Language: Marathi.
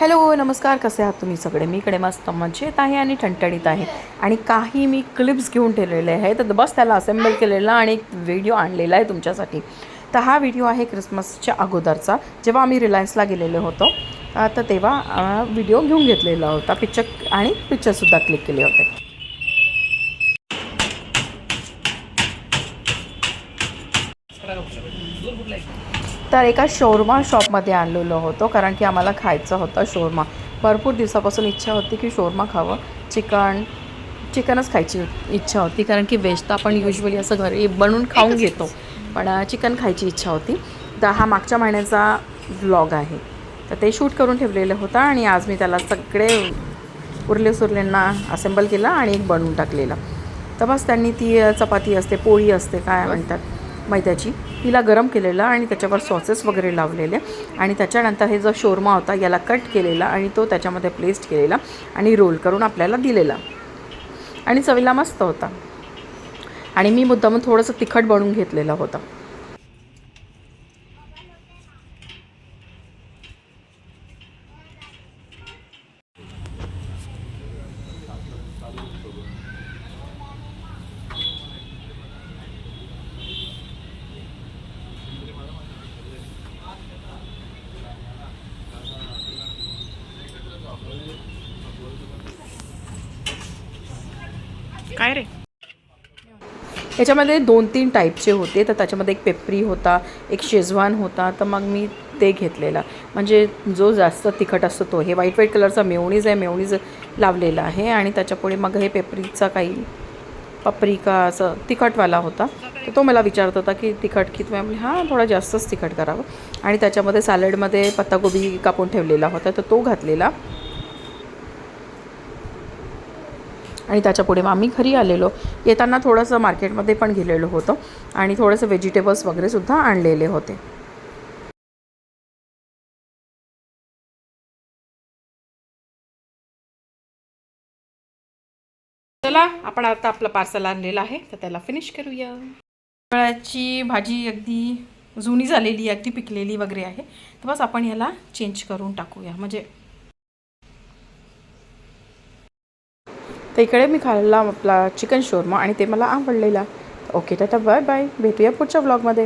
हॅलो नमस्कार. कसे आहात तुम्ही सगळे? मी इकडे मस्त मजेत आहे आणि ठणठणीत आहे. आणि काही मी क्लिप्स घेऊन ठेवलेले आहे तर बस त्याला असेंबल केलेला आणि एक व्हिडिओ आणलेला आहे तुमच्यासाठी. तर हा व्हिडिओ आहे क्रिसमसच्या अगोदरचा. जेव्हा आम्ही रिलायन्सला गेलेलो होतो तर तेव्हा व्हिडिओ घेऊन घेतलेला होता. पिक्चर आणि पिक्चरसुद्धा क्लिक केले होते. तर एका शोरमा शॉपमध्ये आणलेलो होतो कारण की आम्हाला खायचं होतं शोरमा. भरपूर दिवसापासून इच्छा होती की शोरमा खावं. चिकन चिकनच खायची इच्छा होती कारण की व्हेज तर आपण युजली असं घरी बनवून खाऊन घेतो. पण चिकन खायची इच्छा होती. तर हा मागच्या महिन्याचा व्लॉग आहे. तर ते शूट करून ठेवलेलं होतं आणि आज मी त्याला सगळे उरले सुरलेंना असेंबल केला आणि एक बनवून टाकलेला. तर बस त्यांनी ती चपाती असते पोळी असते काय म्हणतात. मैद्याची. तिला गरम केलेला आणि त्याच्यावर सॉसेस वगैरे लावलेले. आणि त्याच्यानंतर हे जो शोरमा होता याला कट केलेला आणि तो त्याच्यामध्ये प्लेस्ट केलेला आणि रोल करून आपल्याला दिलेला. आणि चवीला मस्त होता. आणि मी मुद्दाम थोडंसं तिखट बनवून घेतलेला होता. काय रे? याच्यामध्ये दोन तीन टाईपचे होते तर त्याच्यामध्ये एक पेपरी होता एक शेजवान होता तर मग मी ते घेतलेला. म्हणजे जो जास्त तिखट असतो तो. हे व्हाईट व्हाईट कलरचा मेवणीज आहे मेवणीज लावलेला आहे आणि त्याच्यापुढे मग हे पेपरीचा काही पपरिका असं तिखटवाला होता. तर तो मला विचारत होता की तिखट की तुम्ही हां थोडा जास्तच तिखट करावं. आणि त्याच्यामध्ये सॅलडमध्ये पत्ताकोबी कापून ठेवलेला होता तर तो घातलेला. आणि त्याच्या पुढे मग आम्ही घरी आलेलो. येताना थोडंसं मार्केटमध्ये पण गेलेलो होतो आणि थोडंसं व्हेजिटेबल्स वगैरे सुद्धा आणलेले होते. चला आपण आता आपलं पार्सल आणलेलं आहे तर त्याला फिनिश करूया. फळाची भाजी अगदी जुनी झालेली अगदी पिकलेली वगैरे आहे. तर बस आपण याला चेंज करून टाकूया. म्हणजे तर इकडे मी खाल्ला आपला चिकन शोरमा आणि ते मला आवडलेला. ओके टाटा बाय बाय भेटूया पुढच्या व्लॉगमध्ये